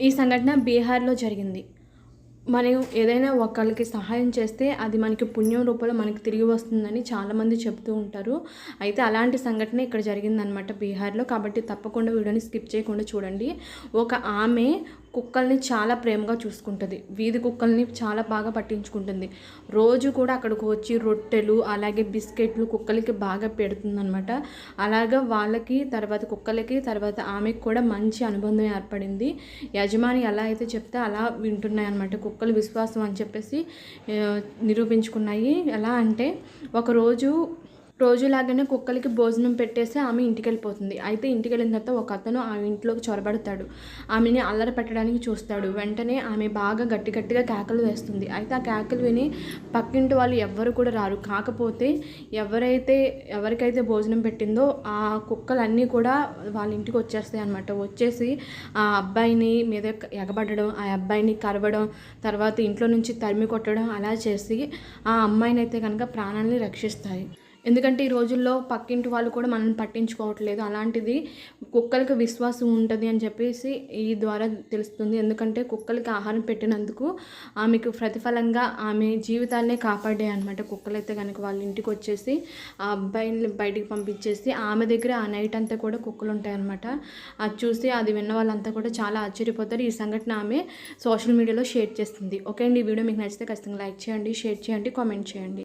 ఈ సంఘటన బీహార్లో జరిగింది. మనం ఏదైనా ఒకళ్ళకి సహాయం చేస్తే అది మనకి పుణ్యం రూపంలో మనకి తిరిగి వస్తుందని చాలామంది చెప్తూ ఉంటారు. అయితే అలాంటి సంఘటన ఇక్కడ జరిగిందనమాట బీహార్లో. కాబట్టి తప్పకుండా వీడియోని స్కిప్ చేయకుండా చూడండి. ఒక ఆమె కుక్కల్ని చాలా ప్రేమగా చూసుకుంటుంది. వీధి కుక్కల్ని చాలా బాగా పట్టించుకుంటుంది. రోజు కూడా అక్కడికి వచ్చి రొట్టెలు అలాగే బిస్కెట్లు కుక్కలకి బాగా పెడుతుందనమాట అలాగా వాళ్ళకి తర్వాత కుక్కలకి తర్వాత ఆమెకు కూడా మంచి అనుబంధం ఏర్పడింది. యజమాని ఎలా అయితే చెప్తే అలా వింటున్నాయి అనమాట కుక్కలు విశ్వాసం అని చెప్పేసి నిరూపించుకున్నాయి. ఎలా అంటే ఒకరోజు రోజులాగానే కుక్కలకి భోజనం పెట్టేసి ఆమె ఇంటికి వెళ్ళిపోతుంది అయితే ఇంటికి వెళ్ళిన తర్వాత ఒక అతను ఆమె ఇంట్లోకి చొరబడతాడు. ఆమెని అల్లర పెట్టడానికి చూస్తాడు. వెంటనే ఆమె బాగా గట్టి గట్టిగా కేకలు వేస్తుంది. అయితే ఆ కేకలు విని పక్కింటి వాళ్ళు ఎవ్వరు కూడా రారు. కాకపోతే ఎవరైతే ఎవరికైతే భోజనం పెట్టిందో ఆ కుక్కలన్నీ కూడా వాళ్ళ ఇంటికి వచ్చేస్తాయి అనమాట వచ్చేసి ఆ అబ్బాయిని మీద ఎగబడడం ఆ అబ్బాయిని కరవడం తర్వాత ఇంట్లో నుంచి తరిమి కొట్టడం అలా చేసి ఆ అమ్మాయిని అయితే కనుక ప్రాణాలని రక్షిస్తాయి. ఎందుకంటే ఈ రోజుల్లో పక్కింటి వాళ్ళు కూడా మనల్ని పట్టించుకోవట్లేదు. అలాంటిది కుక్కలకి విశ్వాసం ఉంటుంది అని చెప్పేసి ఈ ద్వారా తెలుస్తుంది. ఎందుకంటే కుక్కలకి ఆహారం పెట్టినందుకు ఆమెకు ప్రతిఫలంగా ఆమె జీవితాన్నే కాపాడే అనమాట కుక్కలైతే కనుక వాళ్ళ ఇంటికి వచ్చేసి ఆ అబ్బాయిని బయటికి పంపించేసి ఆమె దగ్గర ఆ నైట్ అంతా కూడా కుక్కలు ఉంటాయన్నమాట అది చూసి అది విన్న వాళ్ళంతా కూడా చాలా ఆశ్చర్యపోతారు. ఈ సంఘటన ఆమె సోషల్ మీడియాలో షేర్ చేస్తుంది. ఓకే అండి ఈ వీడియో మీకు నచ్చితే ఖచ్చితంగా లైక్ చేయండి షేర్ చేయండి కామెంట్ చేయండి.